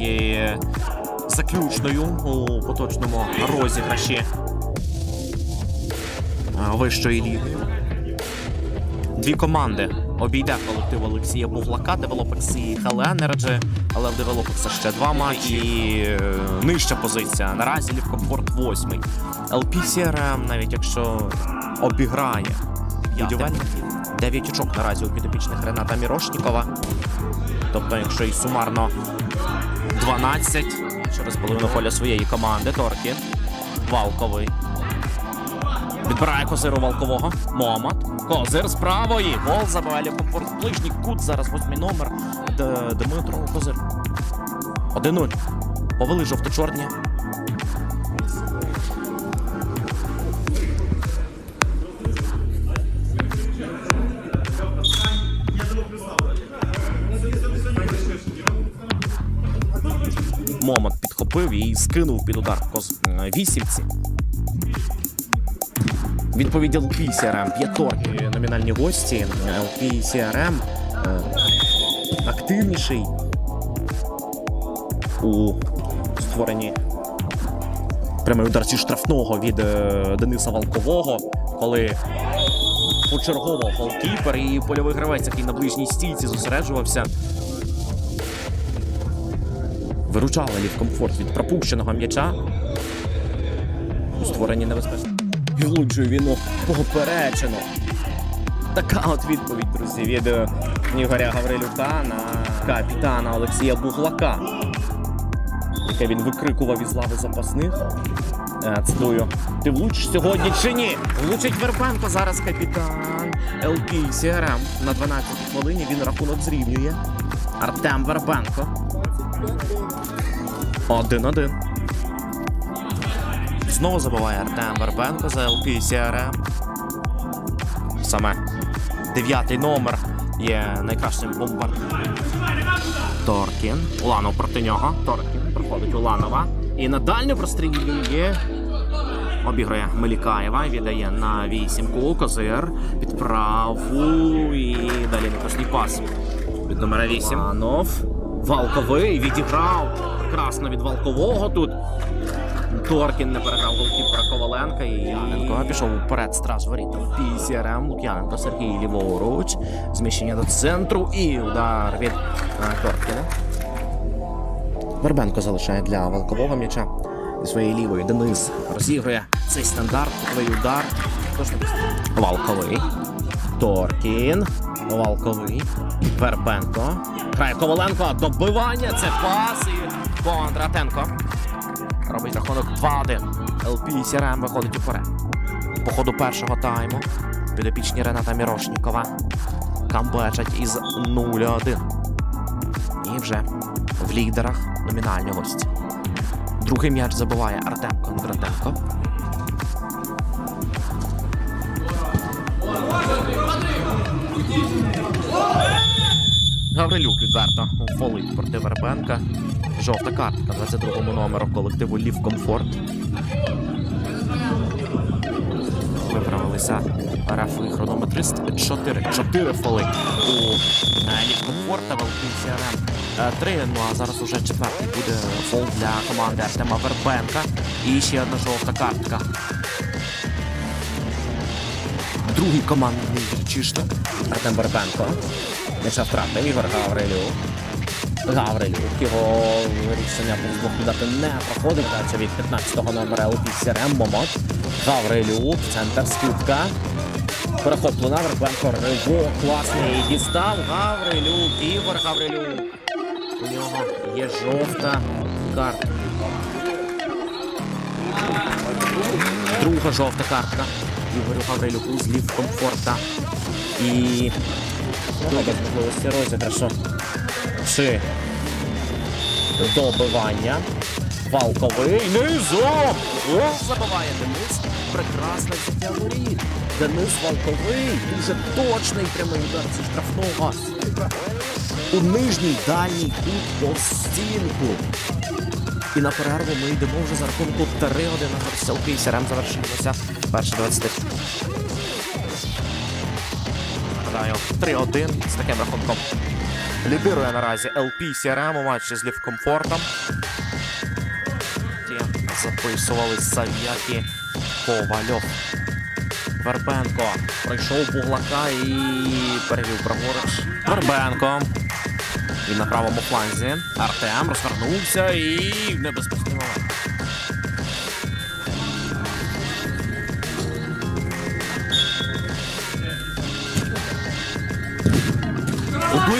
є заключною у поточному розіграші а, вищої ліги. Дві команди обійде колектив Олексія Буглака, Девелопекс і Хеленерджі, але в Девелопекса ще два матчі. І е, нижча позиція. Наразі Лівкомфорт восьмий. LPCRM, навіть якщо обіграє будівельників, 9 очок наразі у підопічних Рената Мірошнікова. Тобто, якщо і сумарно 12 через половину поля своєї команди, Торкін, Валковий. Відбирає козиру Валкового. Момат. Козир з правої. Гол забиває комфорт. Ближній кут. Зараз восьмий номер. Д- Дмитро Козир. 1-0. Повели жовто-чорні. Момат підхопив і скинув під удар коз... вісімці. Відповідь LPCRM, п'яторки номінальні гості. LPCRM е, активніший у створенні прямий удар зі штрафного від е, Дениса Валкового, коли почергово голкіпер і польовий гравець, який на ближній стійці зосереджувався. Виручали лівкомфорт від пропущеного м'яча у створенні небезпеки. І влучує він у поперечину. Така от відповідь, друзі, від е, Ігоря Гаврилюка на капітана Олексія Буглака, яке він викрикував із лави запасних. Е, Цитую. Ти влучиш сьогодні чи ні? Влучить Вербенко зараз капітан ЛП CRM. На 12 хвилині він рахунок зрівнює. Артем Вербенко. Один-один. Знову забиває Артем Вербенко за ЛП CRM. Саме дев'ятий номер є найкращим бомбардиром. Торкін. Уланов проти нього. Торкін проходить Уланова. І на дальню прострілює. Обіграє Мелікаєва, віддає на вісімку. Козир. Підправу. І далі непростий пас. Від номера 8. Уланов. Валковий відіграв. Прекрасно від Валкового тут. Торкін не переграв голкіпера Коваленка і Яненко пішов вперед страж воріт. PCRM Лук'яненко Сергій ліворуч. Зміщення до центру і удар від е, Торкіна. Вербенко залишає для Волкового м'яча зі своєї лівої. Денис розігрує цей стандарт, удар. Точно Валковий. Торкін. Валковий. Вербенко. Грає Коваленко. Добивання. Це пас. І Кондратенко. Робить рахунок 2-1. ЛП Сірем виходить уперед. По ходу першого тайму підопічні Рената Мірошнікова камбечать із 0-1. І вже в лідерах номінальні гості. Другий м'яч забиває Артем Кондратенко. Гаврилюк відверто фолить проти Вербенка. Жовта картка 22-му номеру колективу Лів Комфорт. Виправилися рефи хронометрист. 4. 4 фоли у е, Лів Комфорта в ЛПСРМ. 3. Ну а зараз уже четвертий буде фол для команди Артема Вербенка. І ще одна жовта картка. Другий командний чишник. Артем Вербенко. М'яча втратив Ігор Гаврилюк. Гаврилюк. Його рішення з боку дати не проходить. Дача від 15-го номера ЛПСРМ Момот. Гаврилюк. Центр скидка. Перехоплена Вербенко. Ривок класний. Дістав Гаврилюк. Ігор Гаврилюк. У нього є жовта картка. Друга жовта картка. Ігорю з лів комфорта. І Ну, без можливості розіграшу. Чи добивання. Валковий низом! О, забиває Денис. Прекрасне взяття воріт. Денис Валковий. Дуже точний прямий удар зі штрафного. У нижній дальній кут по стінку. І на перерву ми йдемо вже за рахунку 3-1 на Селфі. Сірем завершилося перші 20 Нагадаю, 3-1 з таким рахунком. Лідирує наразі LP CRM у матчі з Лівкомфортом. Ті Записували Сав'які Ковальов. Вербенко пройшов буглака і перевів праворуч. Вербенко. Він на правому фланзі. Артем розвернувся і небезпечний момент.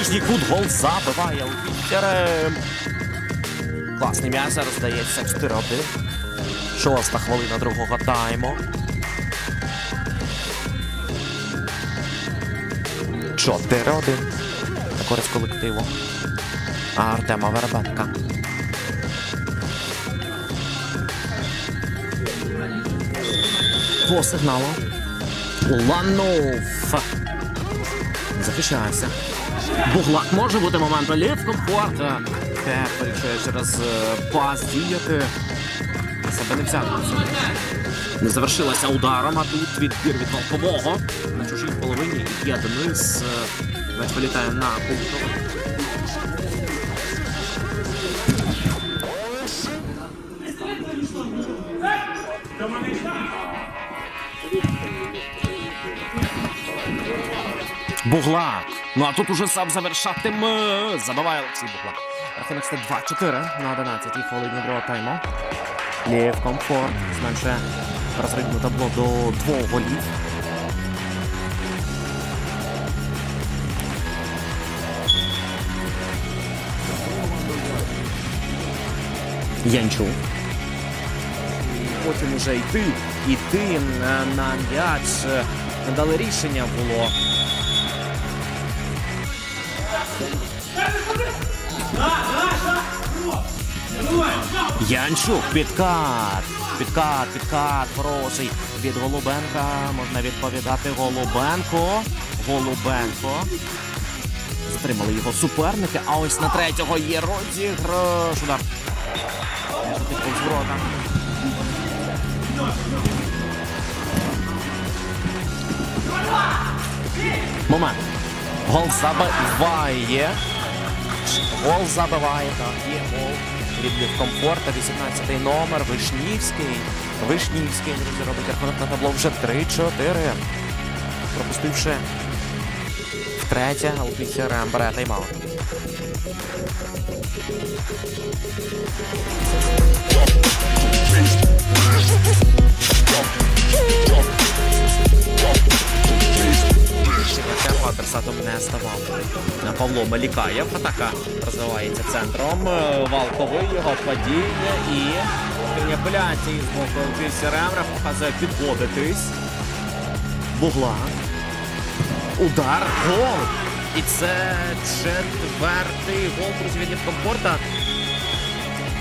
Ближній кут гол забиває Лукітєрем. Класний м'яч зараз здається 4-1. Шоста хвилина другого тайму. 4-1. На користь колективу. Артема Вербенка. По сигналу. Ланов. Захищається. Буглак може бути момент Олів комфорта. Те вирішує через е, пас діяти. Себе не взяти. Не завершилася ударом, а тут відбір від Волкового. На чужій половині є Денис. е, М'яч вилітає на пункту. Буглак. Ну а тут уже сам завершатиме. Забиває Олексій Буглак. Рахунок стає 2-4 на 11 хвилині другого тайму. Лєв комфорт зменшує розрivне табло до двох голів. Янчук. Потім уже йти, йти на, м'яч. Дали рішення було. Янчук, підкат, підкат, підкат, хороший. Від Голубенка можна відповідати Голубенко. Голубенко. Затримали його суперники, а ось на третього є розіграш. Удар. Повз. Момент. Гол забиває. Гол забиває, так, є гол. Від комфорта, 18-й номер, Вишнівський. Вишнівський, друзі, робить рахунок на табло вже 3-4. Пропустивши втретє, Алпіхерем бере тайм-аут. Тема Павло Малікаєв. Атака розвивається центром. Е, Валковий його падіння і маніпуляції з боку Олексія Ремра показує підводитись. Бугла. Удар. Гол. І це четвертий гол друзі, від комфорта.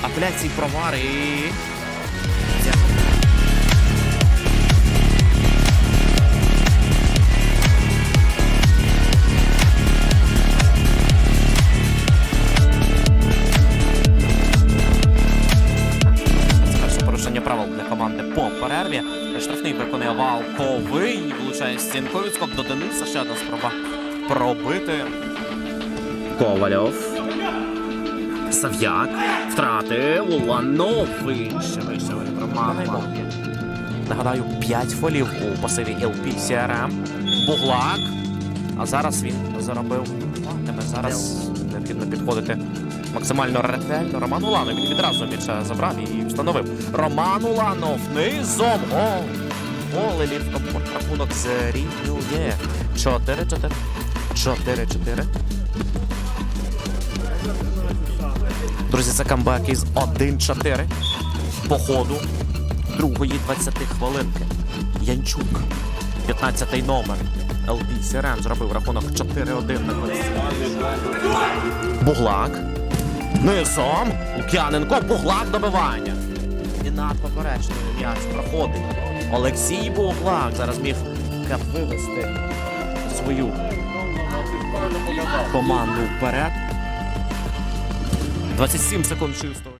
Апеляції провар. По. Штрафний виконує Валковий. Влучає стінкою. Скок до Дениса. Ще одна спроба пробити. Ковальов. Сав'як. Втрати. Уланов. Вище, вище. Роман. Нагадаю, 5 фолів у пасиві LP CRM. Буглак. А зараз він заробив. Тебе зараз необхідно підходити максимально ретельно. Роман Уланов він відразу м'яча забрав і встановив. Роман Уланов низом. Гол. Гол Еліт комфорт рахунок зрівнює. 4-4. 4-4. Друзі, це камбек із 1-4 по ходу другої 20 хвилинки. Янчук, 15-й номер. ЛБ Сірен зробив рахунок 4-1 на. Буглак. Низом. Лук'яненко. Буглак добивання. І поперечний м'яч проходить. Олексій Буглак зараз міг вивести свою команду вперед. 27 секунд чисто.